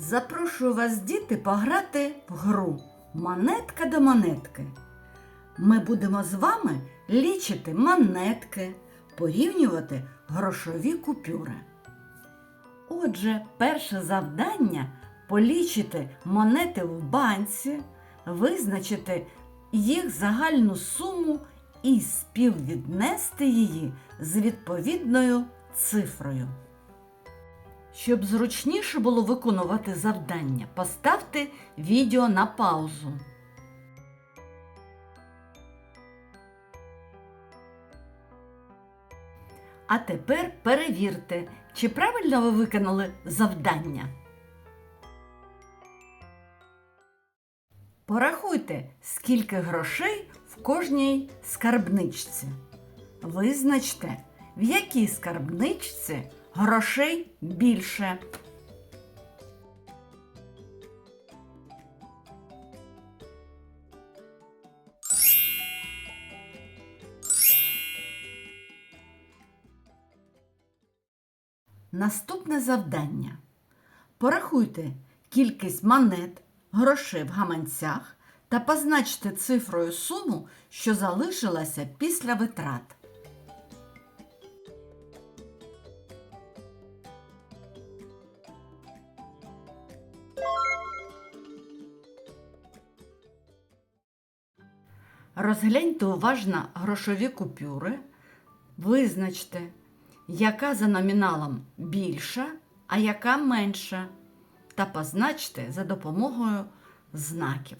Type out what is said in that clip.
Запрошую вас, діти, пограти в гру Монетка до монетки. Ми будемо з вами лічити монетки, порівнювати грошові купюри. Отже, перше завдання полічити монети в банці, визначити їх загальну суму і співвіднести її з відповідною цифрою. Щоб зручніше було виконувати завдання, поставте відео на паузу. А тепер перевірте, чи правильно ви виконали завдання. Порахуйте, скільки грошей в кожній скарбничці. Визначте, в якій скарбничці грошей більше. Наступне завдання. Порахуйте кількість монет, грошей в гаманцях та позначте цифрою суму, що залишилася після витрат. Розгляньте уважно грошові купюри, визначте, яка за номіналом більша, а яка менша, та позначте за допомогою знаків.